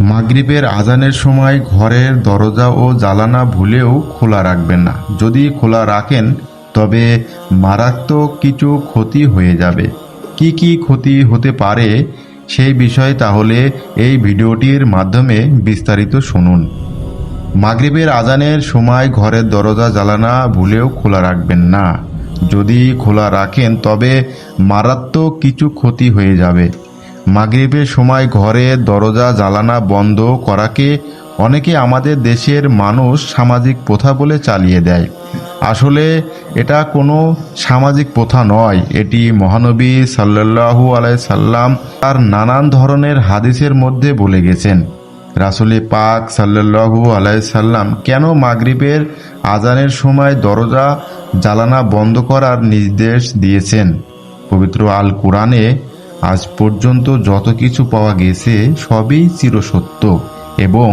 মাগরিবের আজানের সময় ঘরের দরজা ও জালানা ভুলেও খোলা রাখবেন না। যদি খোলা রাখেন, তবে মারাত্মক কিছু ক্ষতি হয়ে যাবে। কি কি ক্ষতি হতে পারে সেই বিষয়ে তাহলে এই ভিডিওটির মাধ্যমে বিস্তারিত শুনুন। মাগরিবের আজানের সময় ঘরের দরজা জ্বালানা ভুলেও খোলা রাখবেন না। যদি খোলা রাখেন, তবে মারাত্মক কিছু ক্ষতি হয়ে যাবে। মাগরিবের সময় ঘরে দরজা জ্বালানা বন্ধ করাকে অনেকে আমাদের দেশের মানুষ সামাজিক প্রথা বলে চালিয়ে দেয়। আসলে এটা কোনো সামাজিক প্রথা নয়। এটি মহানবী সাল্লাল্লাহু আলাই সাল্লাম তার নানান ধরনের হাদিসের মধ্যে বলে গেছেন। রাসুলে পাক সাল্লাল্লাহু আলাই সাল্লাম কেন মাগরিবের আজানের সময় দরজা জ্বালানা বন্ধ করার নির্দেশ দিয়েছেন? পবিত্র আল কোরআনে আজ পর্যন্ত যত কিছু পাওয়া গেছে সবই চিরসত্য এবং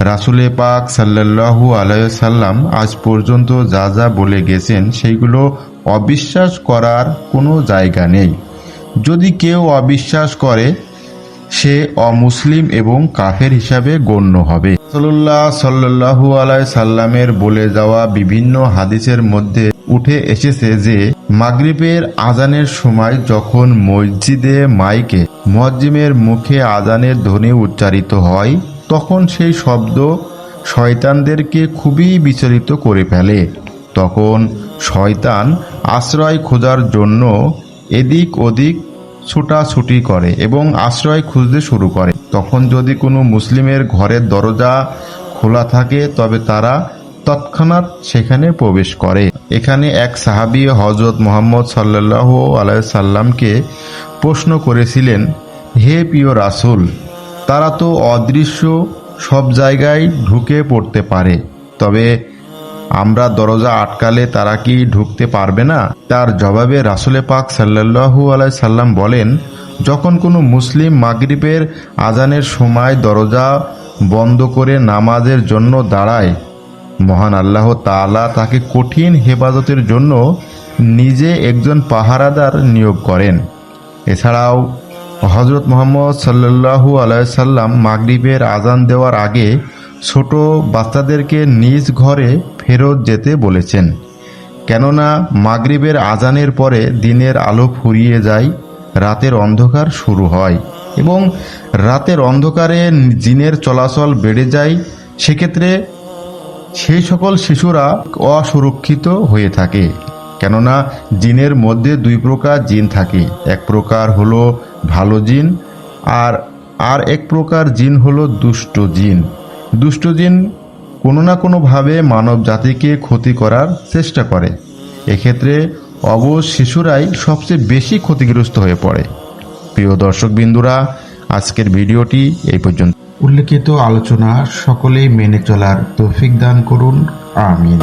রাসুলে পাক সাল্লাল্লাহু আলাইসাল্লাম আজ পর্যন্ত যা যা বলে গেছেন, সেইগুলো অবিশ্বাস করার কোনো জায়গা নেই। যদি কেউ অবিশ্বাস করে, সে অমুসলিম এবং কাফের হিসাবে গণ্য হবে। সাল্লাহু আলাই সাল্লামের বলে যাওয়া বিভিন্ন হাদিসের মধ্যে উঠে এসেছে যে মাগরিবের আজানের সময় যখন মসজিদে মাইকে মজ্জিমের মুখে আজানের ধ্বনি উচ্চারিত হয়, তখন সেই শব্দ শয়তানদেরকে খুবই বিচলিত করে ফেলে। তখন শয়তান আশ্রয় খোঁজার জন্য এদিক ওদিক ছুটাছুটি করে এবং আশ্রয় খুঁজতে শুরু করে। তখন যদি কোনো মুসলিমের ঘরের দরজা খোলা থাকে, তবে তারা তৎক্ষণাৎ সেখানে প্রবেশ করে। এখানে এক সাহাবি হজরত মোহাম্মদ সাল্লাহ আলাইসাল্লামকে প্রশ্ন করেছিলেন, হে প্রিয় রাসুল, তারা তো অদৃশ্য, সব জায়গায় ঢুকে পড়তে পারে, তবে আমরা দরজা আটকালে তারা কি ঢুকতে পারবে না? তার জবাবে রাসুলে পাক সাল্লাহু আলাই সাল্লাম বলেন, যখন কোনো মুসলিম মাগরিবের আজানের সময় দরজা বন্ধ করে নামাজের জন্য দাঁড়ায় মহান আল্লাহ তাআলা তাকে কঠিন হেফাজতের জন্য নিজে একজন পাহারাদার নিয়োগ করেন। এছাড়াও হজরত মোহাম্মদ সাল্লাহু আলাইসাল্লাম মাগরিবের আজান দেওয়ার আগে ছোট বাচ্চাদেরকে নিজ ঘরে ফেরত যেতে বলেছেন। কেননা মাগরিবের আজানের পরে দিনের আলো ফুরিয়ে যায়, রাতের অন্ধকার শুরু হয় এবং রাতের অন্ধকারে জিনের চলাচল বেড়ে যায়। সেক্ষেত্রে সেই সকল শিশুরা অসুরক্ষিত হয়ে থাকে, কেননা জিনের মধ্যে দুই প্রকার জিন থাকে। এক প্রকার হলো ভালো জিন আর আর এক প্রকার জিন হলো দুষ্ট জিন। দুষ্ট জিন কোনো না কোনোভাবে মানব জাতিকে ক্ষতি করার চেষ্টা করে। এক্ষেত্রে অবশ শিশুরাই সবচেয়ে বেশি ক্ষতিগ্রস্ত হয়ে পড়ে। প্রিয় দর্শকবিন্দুরা আজকের ভিডিওটি এই পর্যন্ত। উল্লেখিত আলোচনা সকলেই মেনে চলার তৌফিক দান করুন। আমিন।